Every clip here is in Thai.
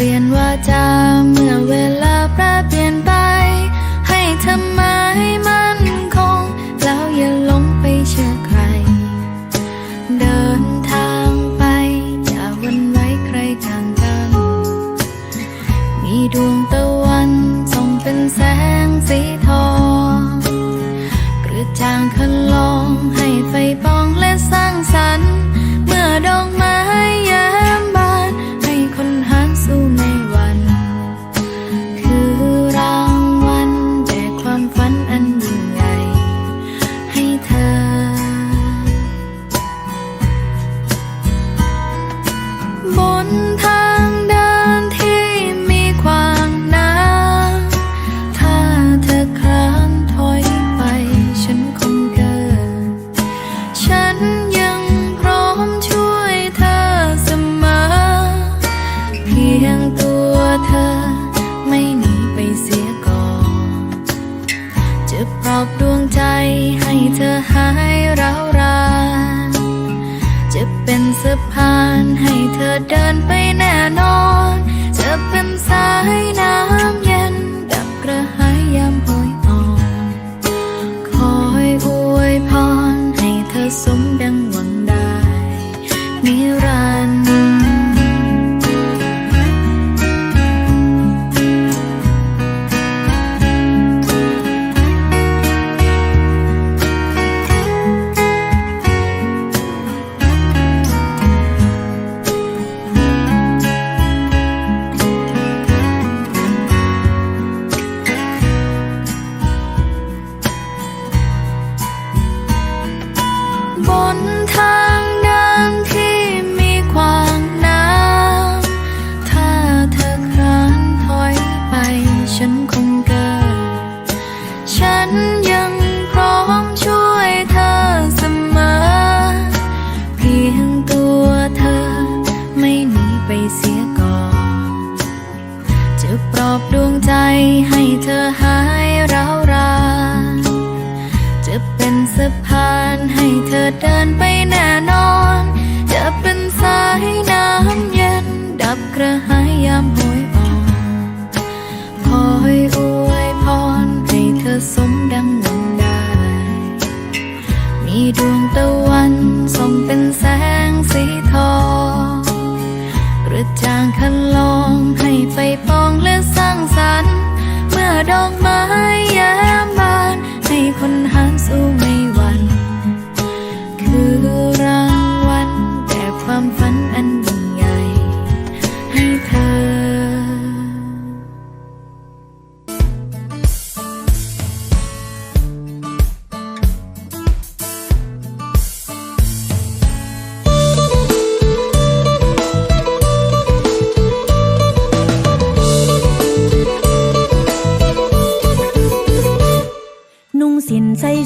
เปลี่ยนว่าจะเมื่อเวลา บนทางานให้เธอเดินไปแน่นอน จะเป็นสายน้ำเย็นดับกระหายยามโหยอ่อน คอยอวยพรให้เธอสมดังหวังได้นิรันดร์ เดินไปแน่นอน จะเป็นสายน้ำเย็น ดับกระหายยามโหยอ่อนคอยอวยพรให้เธอสมดังหวังได้ มีดวงตะวันส่องเป็นแสงสีทองกระจ่างคันลองให้ไฟปองและสร้างสรรค์ เมื่อดอกไม้แย้มบานให้คนหาสู้ไม่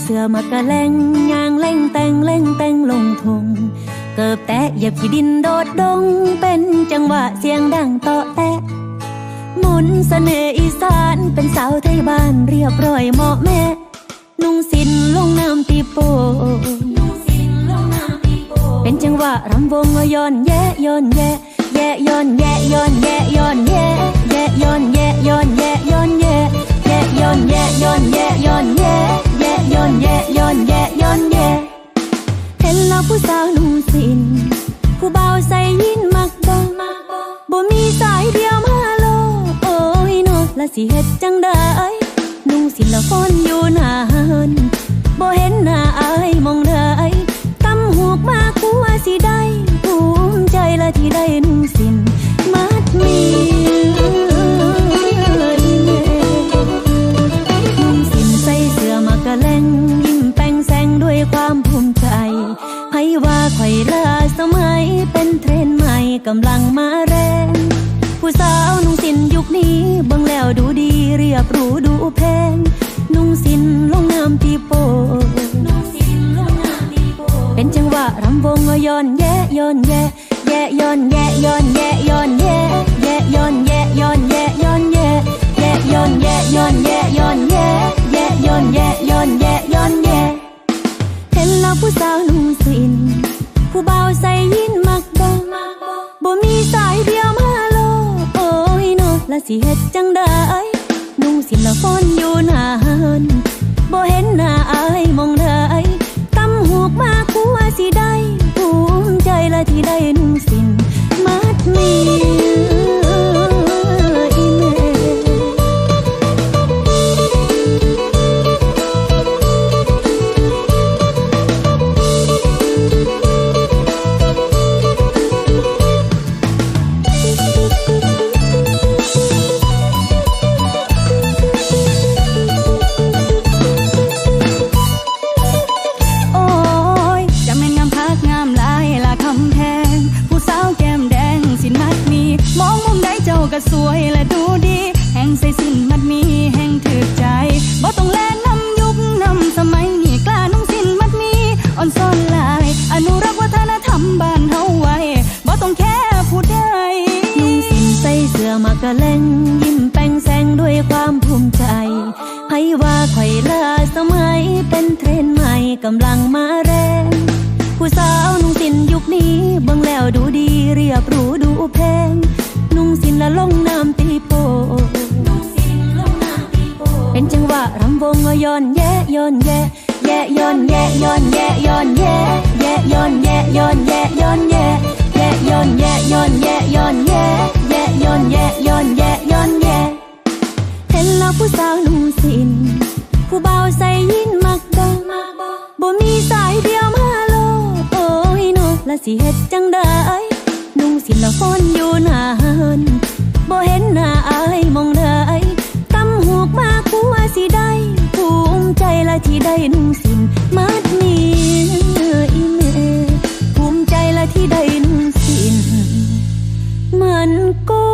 เสื้อมากระแลงยางเล่งแต่งเล่งแต่งลงทง เกิบแตะเหยียบขี้ดินโดดดง เป็นจังหวะเสียงดังตาะแตะหมุนเสน่ห์อีสานเป็นสาวไทยบ้านเรียบร้อยเหมาะแม่ นุ่งสินลงน้ำตีโปเป็นจังหวะรำวงย้อนแย่ย้อนแย่แย่ย้อนแย่ย้อนแย่ย้อนแย่แย่ย้อนแย่ย้อนแย่ย้อนแย่แย่ย้อนแย่ย้อนแย่ย้อนแย่ สิเฮ็ดจังได้นุ่งสินละฟอนอยู่หนานบ่เห็นหน้าอายมองได้ตำหูกมากูว่าสิได้ภูมิใจละที่ได้นุ่งสินมัดมีนุ่งสินใส่เสื้อมากระแลงยิ้มแป้งแสงด้วยความภูมิใจไผว่าข่อยลาสมัยเป็นเทรนใหม่กำลังมาแรง ผู้สาวนุ่ง คนี้บิ่งแล้วดูดีเรียบรู้ดูแพง นุ่งสินลงน้ำตีโปเป็นจังหวะรำวงย้อนแย่ย้อนแย่แย่ย้อนแย่ย้อนแย่ย้อนแย่แย่ย้อนแย่ย้อนแย่ย้อนแย่แย่ย้อนแย่ย้อนแย่ย้อนแย่แย่ย้อนแย่ย้อนแย่ย้อนแย่เห็นแล้วผู้สาวนุ่งสินผู้เบาใส่ยิน สิเฮ็ดจังได้นุ่งสิละฟ้อนอยู่นานบ่เห็นหน้าอายมองได้ตำหูกมาคัวสิได้ภูมิใจละที่ได้นุ่งสินมัดมี วยและดูดี แห่งใส่สินมัดมีแห่งถือใจบ่ต้องแลนำยุคนำสมัยนี้กล้านุ่งสินมัดมีอ่อนซ่อนลาย อนุรักษ์วัฒนธรรมบ้านเฮาไว้บ่ต้องแค่ผู้ใดนุ่งสินใส่เสื้อมากระเล่งยิ้มแป้งแสงด้วยความภูมิใจให้ว่าข่อยลาสมัยเป็นเทรนใหม่กำลังมาแรงผู้สาวนุ่งสินยุคนี้บิ่งแล้วดูดีเรียบรู้ดูแพง สินละลงน้ำตีโปเป็นจังหวะรำวงย้อนแย่ย้อนแย่แย่ย้อนแย่ย้อนแย่ย้อนแย่แย่ย้อนแย่ย้อนแย่ย้อนแย่แย่ย้อนแย่ย้อนแย่ย้อนแย่ อนอยู่นาหันบ่เห็นหน้าอายมองได้กำหูกมาคัวสิได้ภูมิใจละที่ได้นุ่งสินมัดมีอีเมภูมิใจละที่ได้นุ่งสินมันก็